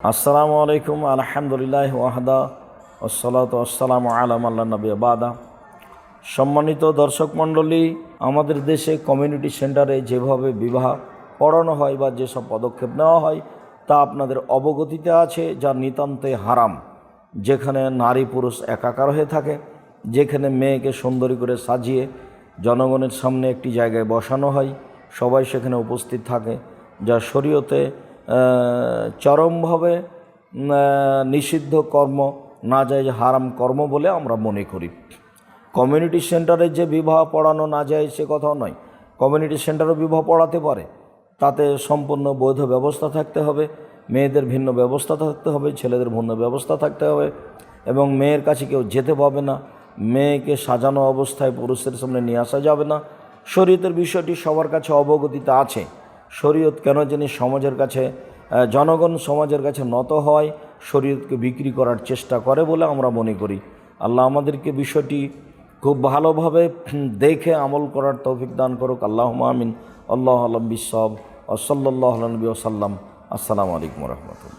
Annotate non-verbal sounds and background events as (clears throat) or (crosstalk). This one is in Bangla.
আসসালামু আলাইকুম, আলহামদুলিল্লাহ ওয়াহদা আসসালাত আসসালাম আলাম আল্লাহ নবী বাদা। সম্মানিত দর্শক মণ্ডলী, আমাদের দেশে কমিউনিটি সেন্টারে যেভাবে বিবাহ পড়ানো হয় বা যেসব পদক্ষেপ নেওয়া হয়, তা আপনাদের অবগতিতে আছে, যা নিতান্তে হারাম। যেখানে নারী পুরুষ একাকার হয়ে থাকে, যেখানে মেয়েকে সুন্দরী করে সাজিয়ে জনগণের সামনে একটি জায়গায় বসানো হয়, সবাই সেখানে উপস্থিত থাকে, যা শরীয়তে চরমভাবে নিষিদ্ধ কর্ম, না যায় হারাম কর্ম বলে আমরা মনে করি। কমিউনিটি সেন্টারে যে বিবাহ পড়ানো না যায় সে কথাও নয়। কমিউনিটি সেন্টারও বিবাহ পড়াতে পারে। তাতে সম্পূর্ণ বৈধ ব্যবস্থা থাকতে হবে। মেয়েদের ভিন্ন ব্যবস্থা থাকতে হবে, ছেলেদের ভিন্ন ব্যবস্থা থাকতে হবে এবং মেয়ের কাছে কেউ যেতে পাবে না। মেয়েকে সাজানো অবস্থায় পুরুষের সামনে নিয়ে আসা যাবে না। শরীরের বিষয়টি সবার কাছে অবগতিতে আছে। শরীয়ত কেন যিনি সমাজের কাছে জনগণ সমাজের কাছে নত হয়, শরীয়তকে বিক্রি করার চেষ্টা করে বলে আমরা মনে করি। আল্লাহ আমাদেরকে বিষয়টি খুব ভালোভাবে (clears throat) দেখে আমল করার তৌফিক দান করুক। আল্লাহ মামিন আল্লাহ আলম বিসব ওসল্লাহ নবী ওসাল্লাম আসসালামু আলাইকুম রহমতুল্লাহ।